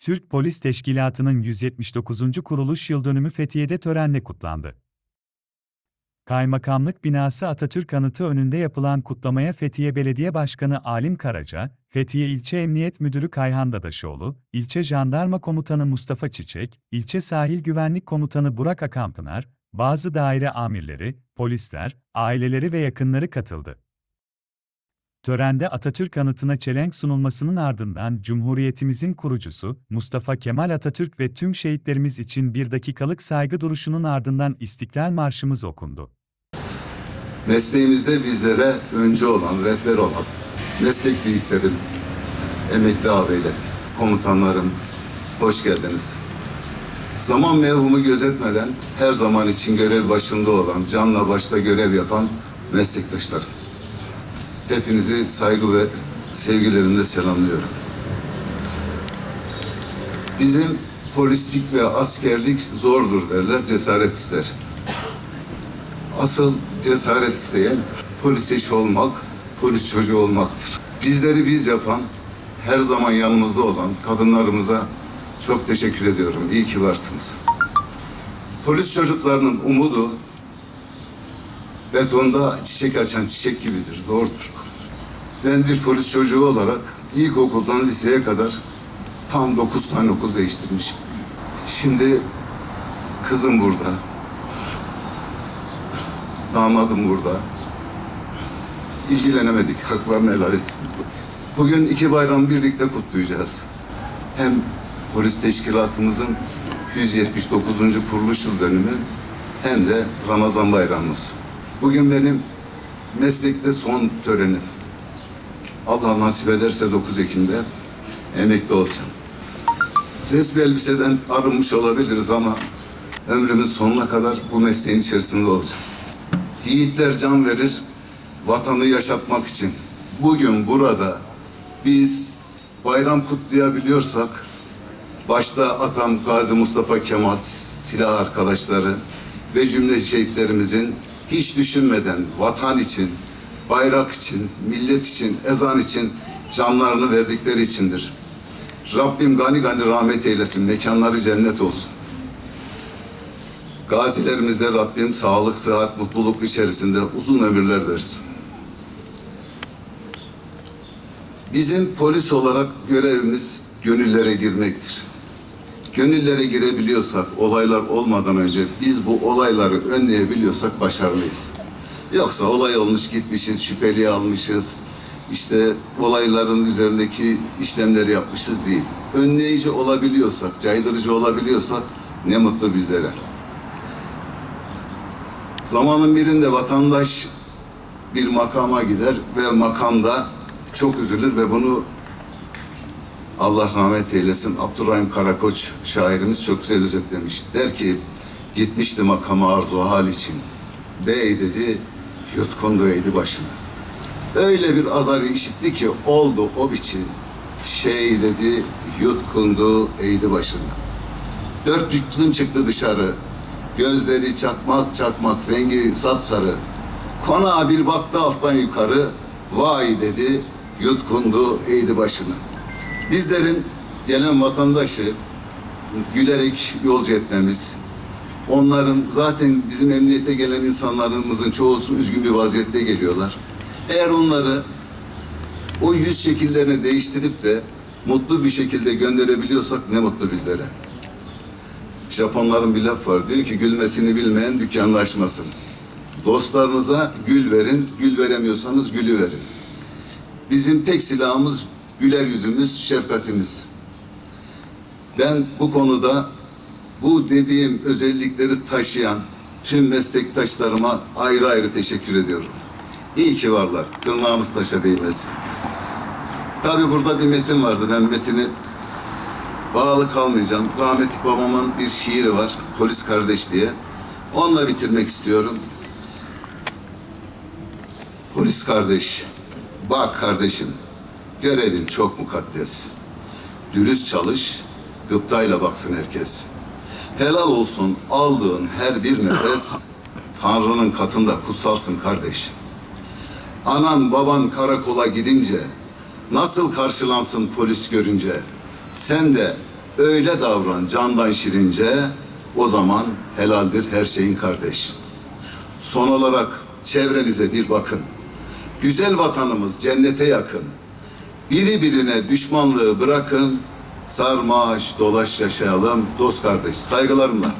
Türk Polis Teşkilatı'nın 179. kuruluş yıldönümü Fethiye'de törenle kutlandı. Kaymakamlık binası Atatürk Anıtı önünde yapılan kutlamaya Fethiye Belediye Başkanı Alim Karaca, Fethiye İlçe Emniyet Müdürü Kayhan Dadaşoğlu, İlçe Jandarma Komutanı Mustafa Çiçek, İlçe Sahil Güvenlik Komutanı Burak Akanpınar, bazı daire amirleri, polisler, aileleri ve yakınları katıldı. Törende Atatürk anıtına çelenk sunulmasının ardından Cumhuriyetimizin kurucusu Mustafa Kemal Atatürk ve tüm şehitlerimiz için bir dakikalık saygı duruşunun ardından İstiklal Marşımız okundu. Mesleğimizde bizlere öncü olan, rehber olan meslek büyüklerim, emekli ağabeylerim, komutanlarım, hoş geldiniz. Zaman mevhumu gözetmeden her zaman için görev başında olan, canla başta görev yapan meslektaşlarım. Hepinizi saygı ve sevgilerimle selamlıyorum. Bizim polislik ve askerlik zordur derler, cesaret ister. Asıl cesaret isteyen polis eşi olmak, polis çocuğu olmaktır. Bizleri biz yapan, her zaman yanımızda olan kadınlarımıza çok teşekkür ediyorum. İyi ki varsınız. Polis çocuklarının umudu betonda çiçek açan çiçek gibidir, zordur. Ben bir polis çocuğu olarak ilkokuldan liseye kadar tam dokuz tane okul değiştirmişim. Şimdi kızım burada, Damadım burada. İlgilenemedik. Haklarını helal etsin. Bugün iki bayram birlikte kutlayacağız. Hem polis teşkilatımızın 179. kuruluş yıl dönümü hem de Ramazan bayramımız. Bugün benim meslekte son törenim. Allah nasip ederse 9 Ekim'de emekli olacağım. Resmi elbiseden arınmış olabiliriz ama ömrümün sonuna kadar bu mesleğin içerisinde olacağım. Yiğitler can verir vatanı yaşatmak için. Bugün burada biz bayram kutlayabiliyorsak başta atan Gazi Mustafa Kemal silah arkadaşları ve cümle şehitlerimizin hiç düşünmeden vatan için, bayrak için, millet için, ezan için canlarını verdikleri içindir. Rabbim gani gani rahmet eylesin, mekanları cennet olsun. Gazilerimize Rabbim sağlık, sıhhat, mutluluk içerisinde uzun ömürler versin. Bizim polis olarak görevimiz gönüllere girmektir. Gönüllere girebiliyorsak, olaylar olmadan önce biz bu olayları önleyebiliyorsak başarılıyız. Yoksa olay olmuş gitmişiz, şüpheli almışız, işte olayların üzerindeki işlemleri yapmışız değil. Önleyici olabiliyorsak, caydırıcı olabiliyorsak ne mutlu bizlere. Zamanın birinde vatandaş bir makama gider ve makamda çok üzülür ve bunu Allah rahmet eylesin Abdurrahim Karakoç şairimiz çok güzel özetlemiş. Der ki gitmişti makama arzu hal için. Bey dedi yutkundu eğdi başını. Öyle bir azarı işitti ki oldu o biçim. Şey dedi yutkundu eğdi başını. Dört büklüm çıktı dışarı. Gözleri çakmak çakmak, rengi sapsarı. Konağa bir baktı alttan yukarı. Vay dedi, yutkundu, eğdi başını. Bizlerin gelen vatandaşı gülerek yolcu etmemiz, onların zaten bizim emniyete gelen insanlarımızın çoğusu üzgün bir vaziyette geliyorlar. Eğer onları o yüz şekillerini değiştirip de mutlu bir şekilde gönderebiliyorsak ne mutlu bizlere. Japonların bir laf var. Diyor ki gülmesini bilmeyen dükkanını açmasın. Dostlarınıza gül verin. Gül veremiyorsanız gülü verin. Bizim tek silahımız güler yüzümüz, şefkatimiz. Ben bu konuda bu dediğim özellikleri taşıyan tüm meslektaşlarıma ayrı ayrı teşekkür ediyorum. İyi ki varlar. Tırnağımız taşa değmesin. Tabii burada bir metin vardı. Ben metini bağlı kalmayacağım. Rahmetli babamın bir şiiri var. Polis kardeş diye. Onunla bitirmek istiyorum. Polis kardeş, bak kardeşim, görevin çok mukaddes. Dürüst çalış, gıptayla baksın herkes. Helal olsun aldığın her bir nefes, Tanrı'nın katında kutsalsın kardeş. Anan baban karakola gidince, nasıl karşılansın polis görünce? Sen de öyle davran candan şirince, o zaman helaldir her şeyin kardeş. Son olarak çevrenize bir bakın. Güzel vatanımız cennete yakın. Biri birine düşmanlığı bırakın. Sarmaş dolaş yaşayalım dost kardeş. Saygılarımla.